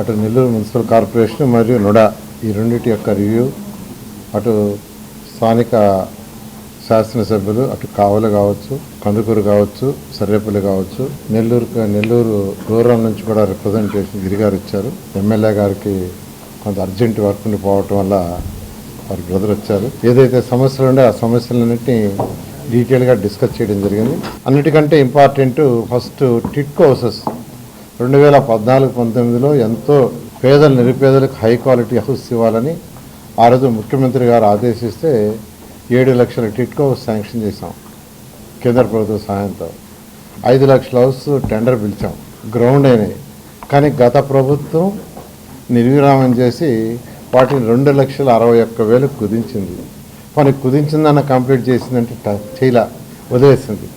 అటు Nellore municipal corporation మరియు NUDA ఈ రెండింటి యొక్క రివ్యూ అటు స్థానిక శాసనసభ్యులు అటు కావలు కావచ్చు కందుకూరు కావచ్చు సర్రేపల్లి కావచ్చు నెల్లూరు నెల్లూరు రూరల్ నుంచి కూడా రిప్రజెంటేషన్ గిరిగారు ఇచ్చారు ఎమ్మెల్యే గారికి కొంత అర్జెంట్ వర్క్ ఉండి పోవటం వల్ల వారి బ్రదర్ వచ్చారు. ఏదైతే సమస్యలు ఉండే ఆ సమస్యలన్నింటినీ డీటెయిల్గా డిస్కస్ చేయడం జరిగింది. అన్నిటికంటే ఇంపార్టెంట్ ఫస్ట్ టిట్కో హౌసెస్ రెండు వేల పద్నాలుగు పంతొమ్మిదిలో ఎంతో పేదలు నిరుపేదలకు హై క్వాలిటీ హౌస్ ఇవ్వాలని ఆ రోజు ముఖ్యమంత్రి గారు ఆదేశిస్తే ఏడు లక్షల టిట్కో శాంక్షన్ చేశాం కేంద్ర ప్రభుత్వ సహాయంతో. ఐదు లక్షల హౌస్ టెండర్ పిలిచాం గ్రౌండ్ అయినాయి. కానీ గత ప్రభుత్వం నిర్విరామం చేసి వాటిని రెండు లక్షల అరవై ఒక్క వేలకు కుదించింది. పని కుదించిందన్న కంప్లీట్ చేసిందంటే ట- చేయలా వదిలేసింది.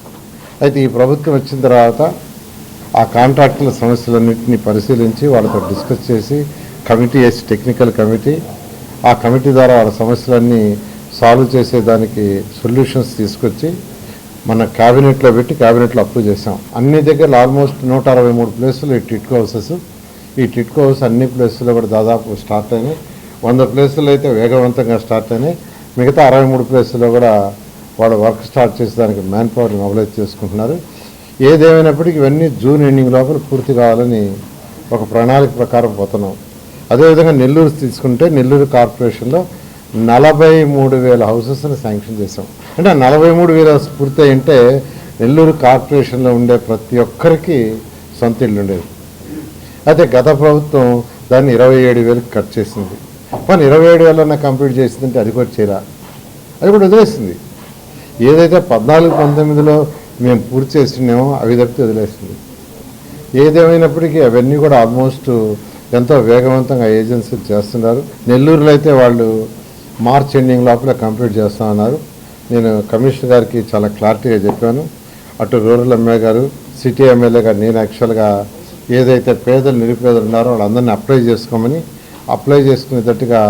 అయితే ఈ ప్రభుత్వం వచ్చిన తర్వాత ఆ కాంట్రాక్టుల సమస్యలన్నింటినీ పరిశీలించి వాళ్ళతో డిస్కస్ చేసి కమిటీ వేసి టెక్నికల్ కమిటీ ఆ కమిటీ ద్వారా వాళ్ళ సమస్యలన్నీ సాల్వ్ చేసేదానికి సొల్యూషన్స్ తీసుకొచ్చి మన క్యాబినెట్లో పెట్టి క్యాబినెట్లో అప్రూవ్ చేసాం అన్ని దగ్గర ఆల్మోస్ట్ నూట అరవై మూడు ప్లేసులు ఈ టిట్కో హౌసెస్. ఈ టిట్కో హౌస్ అన్ని ప్లేసుల్లో కూడా దాదాపు స్టార్ట్ అయినాయి. వంద ప్లేసుల్లో అయితే వేగవంతంగా స్టార్ట్ అయినాయి. మిగతా అరవై మూడు ప్లేసుల్లో కూడా వాళ్ళు వర్క్ స్టార్ట్ చేసేదానికి మ్యాన్ పవర్ మొబిలైజ్ చేసుకుంటున్నారు. ఏదేమైనప్పటికీ ఇవన్నీ జూన్ ఎండింగ్ లోపల పూర్తి కావాలని ఒక ప్రణాళిక ప్రకారం పోతున్నాం. అదేవిధంగా నెల్లూరు తీసుకుంటే నెల్లూరు కార్పొరేషన్లో నలభై మూడు వేల హౌసెస్ని శాంక్షన్ చేసాం అంటే ఆ నలభై మూడు వేల హౌస్ పూర్తి అంటే నెల్లూరు కార్పొరేషన్లో ఉండే ప్రతి ఒక్కరికి సొంత ఇల్లు ఉండేది. అయితే గత ప్రభుత్వం దాన్ని ఇరవై ఏడు వేలకు కట్ చేసింది. కానీ ఇరవై ఏడు వేలన్నా కంప్లీట్ చేసిందంటే అది కూడా చేయరా అది కూడా వదిలేసింది. ఏదైతే పద్నాలుగు పంతొమ్మిదిలో మేము పూర్తి చేస్తున్నామో అవి తప్పితే వదిలేసింది ఏదేమైనప్పటికీ అవన్నీ కూడా ఆల్మోస్ట్ ఎంతో వేగవంతంగా ఏజెన్సీలు చేస్తున్నారు. నెల్లూరులో అయితే వాళ్ళు మార్చ్ ఎండింగ్ లోపల కంప్లీట్ చేస్తామన్నారు నేను కమిషనర్ గారికి చాలా క్లారిటీగా చెప్పాను. అటు రూరల్ ఎమ్మెల్యే గారు సిటీ ఎమ్మెల్యే గారు నేను యాక్చువల్గా ఏదైతే పేదలు నిరుపేదలు ఉన్నారో వాళ్ళందరినీ అప్లై చేసుకోమని అప్లై చేసుకునేటట్టుగా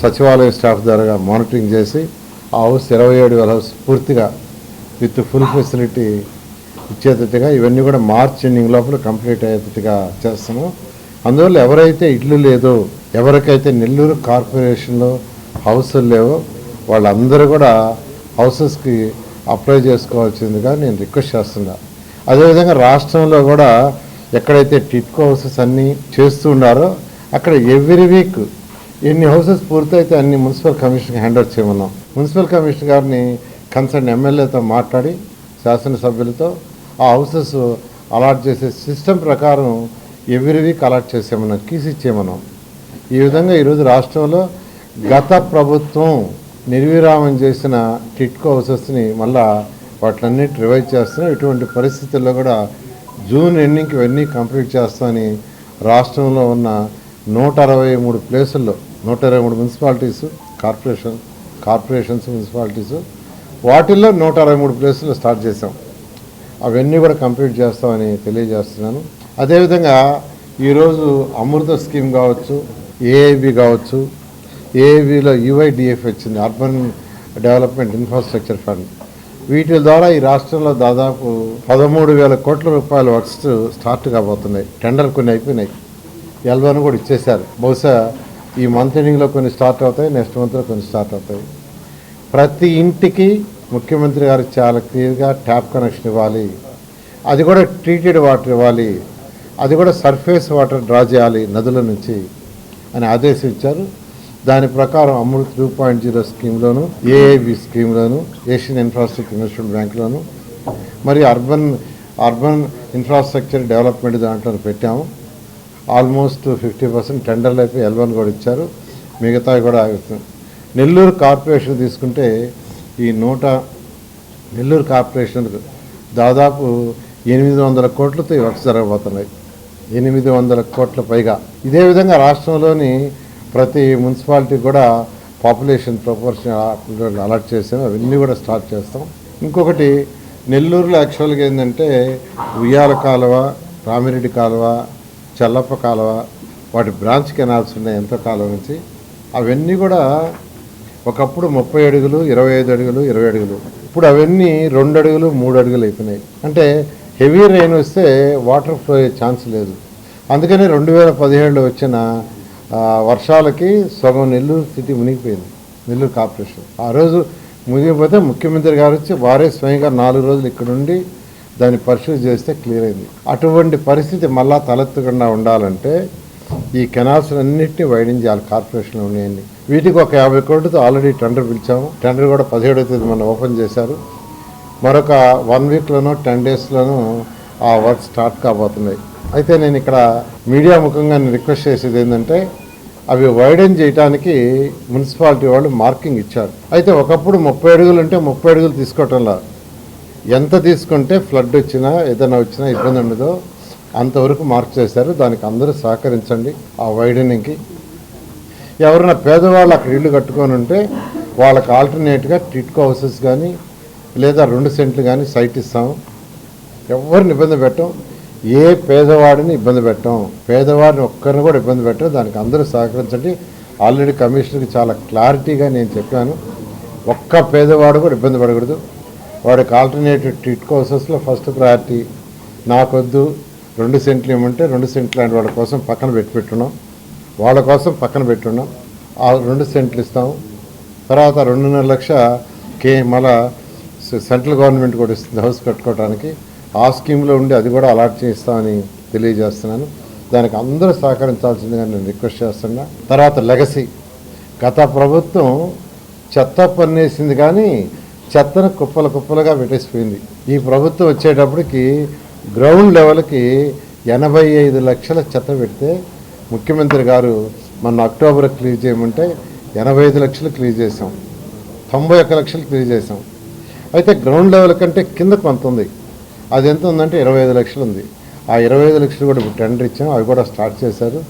సచివాలయ స్టాఫ్ ద్వారా మానిటరింగ్ చేసి ఆ హౌస్ ఇరవై ఏడు వేల హౌస్ పూర్తిగా విత్ ఫుల్ ఫెసిలిటీ ఇచ్చేటట్టుగా ఇవన్నీ కూడా మార్చ్ ఎండింగ్ లోపల కంప్లీట్ అయ్యేటట్టుగా చేస్తున్నాం అందువల్ల ఎవరైతే ఇల్లు లేదో ఎవరికైతే నెల్లూరు కార్పొరేషన్లో హౌసులు లేవో వాళ్ళందరూ కూడా హౌసెస్కి అప్లై చేసుకోవాల్సిందిగా నేను రిక్వెస్ట్ చేస్తున్నా. అదేవిధంగా రాష్ట్రంలో కూడా ఎక్కడైతే టిట్కో హౌసెస్ అన్నీ చేస్తూ ఉన్నారో అక్కడ ఎవ్రీ వీక్ ఎన్ని హౌసెస్ పూర్తయితే అన్ని మున్సిపల్ కమిషన్కి హ్యాండ్ ఓవర్ చేయమన్నాం. మున్సిపల్ కమిషనర్ గారిని కన్సర్న్ ఎమ్మెల్యేతో మాట్లాడి శాసనసభ్యులతో ఆ హౌసెస్ అలాట్ చేసే సిస్టమ్ ప్రకారం ఎవ్రీ వీక్ అలాట్ చేసేమన్నాం కీస్ ఇచ్చేమన్నాం. ఈ విధంగా ఈరోజు రాష్ట్రంలో గత ప్రభుత్వం నిర్విరామం చేసిన టిట్కో హౌసెస్ని మళ్ళా వాటిలన్నిటి రివైజ్ చేస్తున్నాం. ఇటువంటి పరిస్థితుల్లో కూడా జూన్ ఎండింగ్కి ఇవన్నీ కంప్లీట్ చేస్తామని రాష్ట్రంలో ఉన్న నూట అరవై మూడు ప్లేసుల్లో నూట ఇరవై మూడు మున్సిపాలిటీస్ కార్పొరేషన్ కార్పొరేషన్స్ మున్సిపాలిటీస్ వాటిల్లో నూట అరవై మూడు ప్లేసులు స్టార్ట్ చేసాం అవన్నీ కూడా కంప్లీట్ చేస్తామని తెలియజేస్తున్నాను. అదేవిధంగా ఈరోజు అమృత స్కీమ్ కావచ్చు ఏఐబి కావచ్చు ఏఐబిలో యుఐడిఎఫ్ వచ్చింది అర్బన్ డెవలప్మెంట్ ఇన్ఫ్రాస్ట్రక్చర్ ఫండ్. వీటి ద్వారా ఈ రాష్ట్రంలో దాదాపు పదమూడు వేల కోట్ల రూపాయల వర్క్స్ స్టార్ట్ కాబోతున్నాయి. టెండర్ కొన్ని అయిపోయినాయి. ఎల్వన్ కూడా ఇచ్చేశారు. బహుశా ఈ మంత్ ఎండింగ్లో కొన్ని స్టార్ట్ అవుతాయి నెక్స్ట్ మంత్లో కొన్ని స్టార్ట్ అవుతాయి. ప్రతి ఇంటికి ముఖ్యమంత్రి గారు చాలా క్లియర్గా ట్యాప్ కనెక్షన్ ఇవ్వాలి. అది కూడా ట్రీటెడ్ వాటర్ ఇవ్వాలి. అది కూడా సర్ఫేస్ వాటర్ డ్రా చేయాలి నదుల నుంచి అని ఇచ్చారు దాని ప్రకారం అమృత్ టూ పాయింట్ జీరో స్కీమ్లోను ఏఏబి స్కీమ్లోను ఏషియన్ ఇన్ఫ్రాస్ట్రక్చర్ ఇన్వెస్ట్మెంట్ బ్యాంక్లోను మరి అర్బన్ అర్బన్ ఇన్ఫ్రాస్ట్రక్చర్ డెవలప్మెంట్ దాంట్లో పెట్టాము. ఆల్మోస్ట్ ఫిఫ్టీ పర్సెంట్ టెండర్లు అయిపోయి ఎల్వన్ కూడా ఇచ్చారు. మిగతా కూడా నెల్లూరు కార్పొరేషన్ తీసుకుంటే ఈ నూట నెల్లూరు కార్పొరేషన్కు దాదాపు ఎనిమిది వందల కోట్లతో ఈ వర్క్స్ జరగబోతున్నాయి. ఎనిమిది వందల కోట్ల పైగా. ఇదే విధంగా రాష్ట్రంలోని ప్రతి మున్సిపాలిటీ కూడా పాపులేషన్ ప్రపోర్షన్ అలర్ట్ చేసాము అవన్నీ కూడా స్టార్ట్ చేస్తాం. ఇంకొకటి నెల్లూరులో యాక్చువల్గా ఏంటంటే ఉయ్యాల కాలువ రామిరెడ్డి కాలువ చల్లప్ప కాలువ వాటి బ్రాంచ్ కెనాల్స్ ఉన్నాయి ఎంతో కాలం నుంచి. అవన్నీ కూడా ఒకప్పుడు ముప్పై అడుగులు ఇరవై ఐదు అడుగులు ఇరవై అడుగులు. ఇప్పుడు అవన్నీ రెండు అడుగులు మూడు అడుగులు అయిపోయినాయి. అంటే హెవీ రెయిన్ వస్తే వాటర్ ఫ్లో అయ్యే ఛాన్స్ లేదు. అందుకని రెండు వేల పదిహేడులో వచ్చిన వర్షాలకి సగం నెల్లూరు సిటీ మునిగిపోయింది. నెల్లూరు కార్పొరేషన్. ఆ రోజు మునిగిపోతే ముఖ్యమంత్రి గారు వచ్చి వారే స్వయంగా నాలుగు రోజులు ఇక్కడుండి దాన్ని పరిశీలి చేస్తే క్లియర్ అయింది. అటువంటి పరిస్థితి మళ్ళా తలెత్తకుండా ఉండాలంటే ఈ కెనాల్స్ అన్నింటినీ వైడింగ్ చేయాలి కార్పొరేషన్లో ఉన్నాయండి వీటికి ఒక యాభై కోట్లతో ఆల్రెడీ టెండర్ పిలిచాము. టెండర్ కూడా పదిహేడవ తేదీ మనం ఓపెన్ చేశారు. మరొక వన్ వీక్లోనో టెన్ డేస్లోనూ ఆ వర్క్ స్టార్ట్ కాబోతున్నాయి. అయితే నేను ఇక్కడ మీడియా ముఖంగా నేను రిక్వెస్ట్ చేసేది ఏంటంటే అవి వైడెన్ చేయడానికి మున్సిపాలిటీ వాళ్ళు మార్కింగ్ ఇచ్చారు. అయితే ఒకప్పుడు ముప్పై అడుగులు అంటే ముప్పై అడుగులు తీసుకోవటంలా. ఎంత తీసుకుంటే ఫ్లడ్ వచ్చినా ఏదైనా వచ్చినా ఇబ్బంది ఉండదో. అంతవరకు మార్క్ చేశారు. దానికి అందరూ సహకరించండి. ఆ వైడనింగ్కి ఎవరైనా పేదవాళ్ళు అక్కడ ఇల్లు కట్టుకొని ఉంటే వాళ్ళకి ఆల్టర్నేట్గా టిట్కో హౌసెస్ కానీ లేదా రెండు సెంట్లు కానీ సైట్ ఇస్తాము ఎవరిని ఇబ్బంది పెట్టం? ఏ పేదవాడిని ఇబ్బంది పెట్టం? పేదవాడిని ఒక్కరిని కూడా ఇబ్బంది పెట్టం. దానికి అందరూ సహకరించండి. ఆల్రెడీ కమిషనర్కి చాలా క్లారిటీగా నేను చెప్పాను. ఒక్క పేదవాడు కూడా ఇబ్బంది పడకూడదు. వాడికి ఆల్టర్నేటివ్ టిట్కో హౌసెస్లో ఫస్ట్ ప్రయారిటీ. నాకొద్దు. రెండు సెంట్లు ఇవ్వమంటే రెండు సెంట్లు లాంటి వాళ్ళ కోసం పక్కన పెట్టి పెట్టున్నాం. వాళ్ళ కోసం పక్కన పెట్టున్నాం ఆ రెండు సెంట్లు ఇస్తాము తర్వాత రెండున్నర లక్ష కే మళ్ళా సెంట్రల్ గవర్నమెంట్ కూడా ఇస్తుంది హౌస్ కట్టుకోవడానికి ఆ స్కీమ్లో ఉండి అది కూడా అలాట్ చేస్తామని తెలియజేస్తున్నాను. దానికి అందరూ సహకరించాల్సిందిగా నేను రిక్వెస్ట్ చేస్తున్నా. తర్వాత లెగసీ. గత ప్రభుత్వం చెత్త పన్నేసింది కానీ చెత్తను కుప్పలు కుప్పలుగా పెట్టేసిపోయింది. ఈ ప్రభుత్వం వచ్చేటప్పటికి గ్రౌండ్ లెవెల్కి ఎనభై ఐదు లక్షల చెత్త పెడితే ముఖ్యమంత్రి గారు మొన్న అక్టోబర్ క్లియర్ చేయమంటే ఎనభై ఐదు లక్షలు క్లియర్ చేసాం తొంభై ఒక్క లక్షలు క్లియర్ చేసాం అయితే గ్రౌండ్ లెవెల్ కంటే కింద కొంత ఉంది. అది ఎంత ఉందంటే ఇరవై ఐదు లక్షలు ఉంది. ఆ ఇరవై ఐదు లక్షలు కూడా ఇప్పుడు టెండర్ ఇచ్చాం. అవి కూడా స్టార్ట్ చేశారు.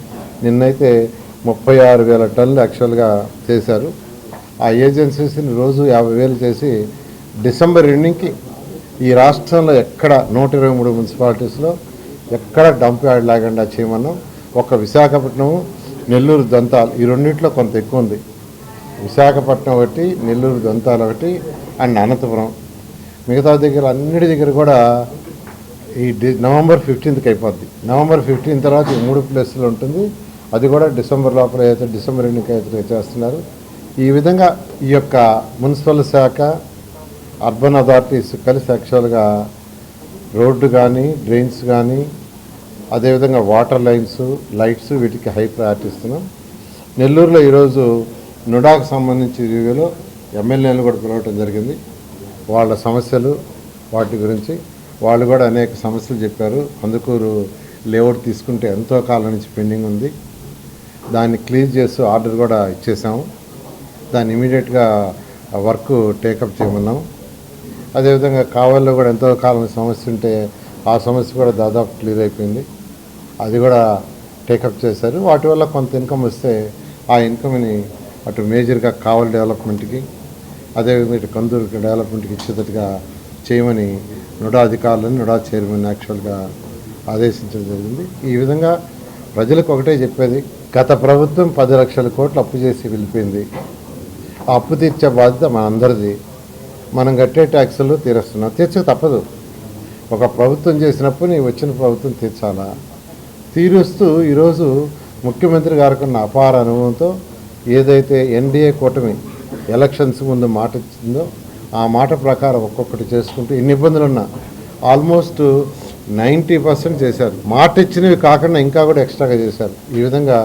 నిన్నైతే ముప్పై ఆరు వేల టన్నులు యాక్చువల్గా చేశారు. ఆ ఏజెన్సీస్ని రోజు యాభై వేలు చేసి డిసెంబర్ ఎండింగ్కి ఈ రాష్ట్రంలో ఎక్కడ నూట ఇరవై మూడు మున్సిపాలిటీస్లో ఎక్కడ డంప్ యార్డ్ లేకుండా చేయమన్నాం. ఒక విశాఖపట్నము నెల్లూరు దంతాలు ఈ రెండింటిలో కొంత ఎక్కువ ఉంది. విశాఖపట్నం ఒకటి నెల్లూరు దంతాలు ఒకటి అండ్ అనంతపురం. మిగతా దగ్గర అన్నిటి దగ్గర కూడా ఈ డి నవంబర్ ఫిఫ్టీన్త్కి అయిపోద్ది. నవంబర్ ఫిఫ్టీన్ తర్వాత ఈ మూడు ప్లేసులు ఉంటుంది. అది కూడా డిసెంబర్ లోపల అయితే డిసెంబర్ ఎన్నిక అయితే చేస్తున్నారు. ఈ విధంగా ఈ యొక్క మున్సిపల్ శాఖ అర్బన్ అథారిటీస్ కలిసి యాక్చువల్గా రోడ్డు కానీ డ్రైన్స్ కానీ అదేవిధంగా వాటర్ లైన్స్ లైట్స్ వీటికి హై ప్రయారిటీ ఇస్తున్నాం. నెల్లూరులో ఈరోజు నుడాకు సంబంధించి రివ్యూలో ఎమ్మెల్యేలు కూడా పిలవటం జరిగింది. వాళ్ళ సమస్యలు వాటి గురించి వాళ్ళు కూడా అనేక సమస్యలు చెప్పారు. అందుకూరు లేఅవుట్ తీసుకుంటే ఎంతో కాలం నుంచి పెండింగ్ ఉంది. దాన్ని క్లీన్ చేస్తూ ఆర్డర్ కూడా ఇచ్చేసాము. దాన్ని ఇమీడియట్గా వర్క్ టేకప్ చేయమన్నాం. అదేవిధంగా కావల్లో కూడా ఎంతో కాలం సమస్య ఉంటే ఆ సమస్య కూడా దాదాపు క్లియర్ అయిపోయింది. అది కూడా టేకప్ చేశారు. వాటి వల్ల కొంత ఇన్కమ్ వస్తే ఆ ఇన్కమ్ని అటు మేజర్గా కావల్ డెవలప్మెంట్కి అదేవిధంగా ఇటు కందూరు డెవలప్మెంట్కి ఇచ్చేటట్టుగా చేయమని నుడా అధికారులను నుడా చైర్మన్ యాక్చువల్గా ఆదేశించడం జరిగింది. ఈ విధంగా ప్రజలకు ఒకటే చెప్పేది గత ప్రభుత్వం పది లక్షల కోట్లు అప్పు చేసి వెళ్ళిపోయింది. ఆ అప్పు తీర్చే బాధ్యత మనందరిది. మనం కట్టే ట్యాక్సులు తీరుస్తున్నాం. తీర్చక తప్పదు. ఒక ప్రభుత్వం చేసినప్పుడు నీ వచ్చిన ప్రభుత్వం తీర్చాలా? తీరుస్తూ ఈరోజు ముఖ్యమంత్రి గారికి ఉన్న అపార అనుభవంతో ఏదైతే ఎన్డీఏ కూటమి ఎలక్షన్స్ ముందు మాట ఇచ్చిందో ఆ మాట ప్రకారం ఒక్కొక్కటి చేసుకుంటూ ఎన్ని ఇబ్బందులు ఉన్నా ఆల్మోస్ట్ నైంటీ పర్సెంట్ చేశారు. మాట ఇచ్చినవి కాకుండా ఇంకా కూడా ఎక్స్ట్రాగా చేశారు. ఈ విధంగా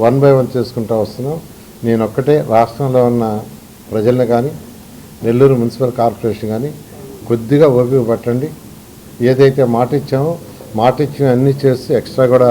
వన్ బై వన్ చేసుకుంటూ వస్తున్నాం. నేను ఒక్కటే రాష్ట్రంలో ఉన్న ప్రజల్ని కానీ నెల్లూరు మున్సిపల్ కార్పొరేషన్ కానీ కొద్దిగా ఓపిక పట్టండి. ఏదైతే మాట ఇచ్చామో మాట ఇచ్చిన అన్నీ చేస్తూ ఎక్స్ట్రా కూడా